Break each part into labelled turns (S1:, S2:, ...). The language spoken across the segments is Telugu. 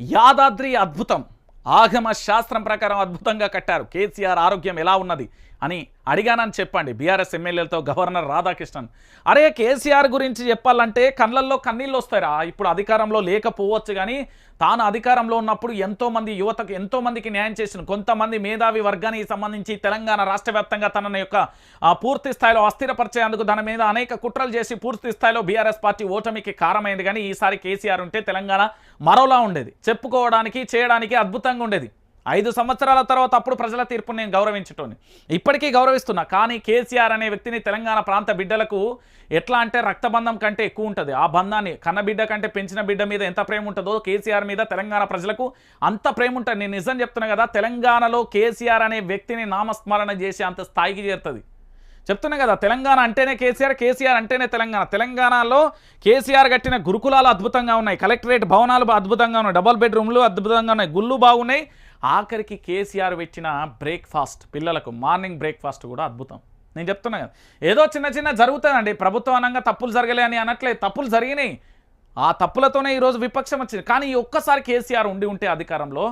S1: యాదాద్రి అద్భుతం. ఆగమ శాస్త్రం ప్రకారం అద్భుతంగా కట్టారు. కేసీఆర్ ఆరోగ్యం ఎలా ఉన్నది? అని అడిగానని చెప్పండి. బీఆర్ఎస్ ఎమ్మెల్యేలతో గవర్నర్ రాధాకృష్ణన్. అరే కేసీఆర్ గురించి చెప్పాలంటే కళ్ళల్లో కన్నీళ్ళు వస్తారా ఇప్పుడు అధికారంలో లేకపోవచ్చు కానీ తాను అధికారంలో ఉన్నప్పుడు ఎంతోమంది యువతకు ఎంతోమందికి న్యాయం చేసిన కొంతమంది మేధావి వర్గానికి సంబంధించి తెలంగాణ రాష్ట్ర వ్యాప్తంగా తన యొక్క పూర్తి స్థాయిలో అస్థిరపరిచేందుకు దాని మీద అనేక కుట్రలు చేసి పూర్తి స్థాయిలో బీఆర్ఎస్ పార్టీ ఓటమికి కారమైంది కానీ ఈసారి కేసీఆర్ ఉంటే తెలంగాణ మరోలా ఉండేది. చెప్పుకోవడానికి చేయడానికి అద్భుతంగా ఉండేది. ఐదు సంవత్సరాల తర్వాత అప్పుడు ప్రజల తీర్పును నేను గౌరవించటోని. ఇప్పటికీ గౌరవిస్తున్నా. కానీ కేసీఆర్ అనే వ్యక్తిని తెలంగాణ ప్రాంత బిడ్డలకు ఎట్లా అంటే రక్తబంధం కంటే ఎక్కువ ఉంటుంది. ఆ బంధాన్ని కన్నబిడ్డ కంటే పెంచిన బిడ్డ మీద ఎంత ప్రేమ ఉంటుందో కేసీఆర్ మీద తెలంగాణ ప్రజలకు అంత ప్రేమ ఉంటుంది. నేను నిజం చెప్తున్నా కదా తెలంగాణలో కేసీఆర్ అనే వ్యక్తిని నామస్మరణ చేసి అంత స్థాయికి చేరుతుంది. చెప్తున్నా కదా తెలంగాణ అంటేనే కేసీఆర్ కేసీఆర్ అంటేనే తెలంగాణ. తెలంగాణలో కేసీఆర్ కట్టిన గురుకులాలు అద్భుతంగా ఉన్నాయి. కలెక్టరేట్ భవనాలు అద్భుతంగా ఉన్నాయి. డబల్ బెడ్రూమ్లు అద్భుతంగా ఉన్నాయి. గుళ్ళు బాగున్నాయి. ఆఖరికి కేసీఆర్ పెట్టిన బ్రేక్ఫాస్ట్ పిల్లలకు మార్నింగ్ బ్రేక్ఫాస్ట్ కూడా అద్భుతం. నేను చెప్తున్నా కదా ఏదో చిన్న చిన్న జరుగుతుందండి ప్రభుత్వం అనంగా తప్పులు జరగలే అని అనట్లే తప్పులు జరిగినాయి. ఆ తప్పులతోనే ఈరోజు విపక్షం వచ్చింది. కానీ ఈ ఒక్కసారి కేసీఆర్ ఉండి ఉంటే అధికారంలో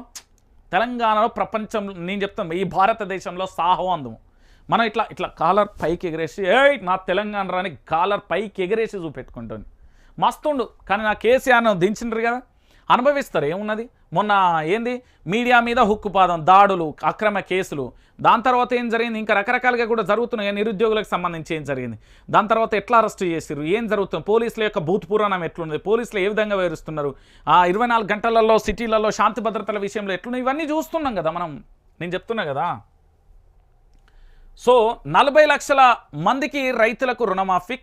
S1: తెలంగాణలో ప్రపంచం నేను చెప్తాను ఈ భారతదేశంలో సాహవాందం మనం ఇట్లా ఇట్లా కాలర్ పైకి ఎగరేసి ఏ నా తెలంగాణ రాని కాలర్ పైకి ఎగరేసి చూపెట్టుకుంటుంది. మస్తుండు కానీ నా కేసీఆర్ను దించిండ్రు కదా. అనుభవిస్తారు. ఏమున్నది? మొన్న ఏంది? మీడియా మీద హుక్కుపాదం దాడులు అక్రమ కేసులు. దాని తర్వాత ఏం జరిగింది? ఇంకా రకరకాలుగా కూడా జరుగుతున్నాయి. నిరుద్యోగులకు సంబంధించి ఏం జరిగింది? దాని తర్వాత ఎట్లా అరెస్ట్ చేసిర్రు? ఏం జరుగుతుంది? పోలీసుల యొక్క భూత్ పురాణం ఎట్లున్నది? పోలీసులు ఏ విధంగా వివరిస్తున్నారు? ఆ ఇరవై నాలుగు గంటలలో సిటీలలో శాంతి భద్రతల విషయంలో ఎట్లున్నాయి? ఇవన్నీ చూస్తున్నాం కదా మనం. నేను చెప్తున్నా కదా. సో నలభై లక్షల మందికి రైతులకు రుణమాఫీ